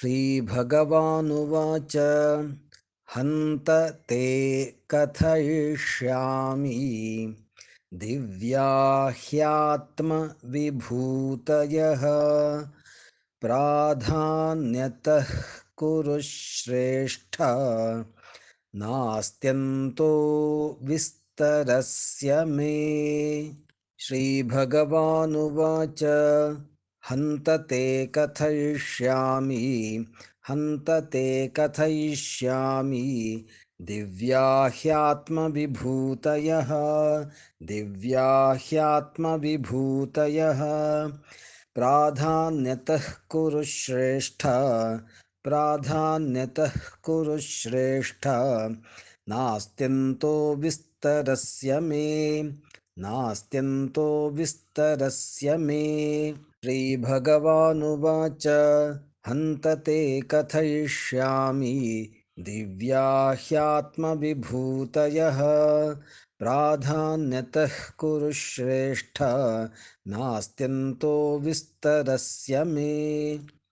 श्रीभगवानुवाच। हन्त ते कथयिष्यामि। दिव्या ह्यात्मविभूतयः प्राधान्यतः कुरु श्रेष्ठ नास्त्यन्तो विस्तरस्य मे। श्रीभगवानुवाच हन्त ते कथयिष्यामि। हन्त ते कथयिष्यामि। दिव्या ह्यात्मविभूतयः। दिव्या ह्यात्मविभूतयः। प्राधान्यतः कुरु श्रेष्ठ। प्राधान्यतः कुरु श्रेष्ठ। नास्त्यन्तो विस्तरस्य मे नास्त्यन्तो विस्तरस्य मे। श्रीभगवानुवाच हन्त ते कथयिष्यामि दिव्या ह्यात्मविभूतयः। प्राधान्यतः कुरु श्रेष्ठ नास्त्यन्तो विस्तरस्य मे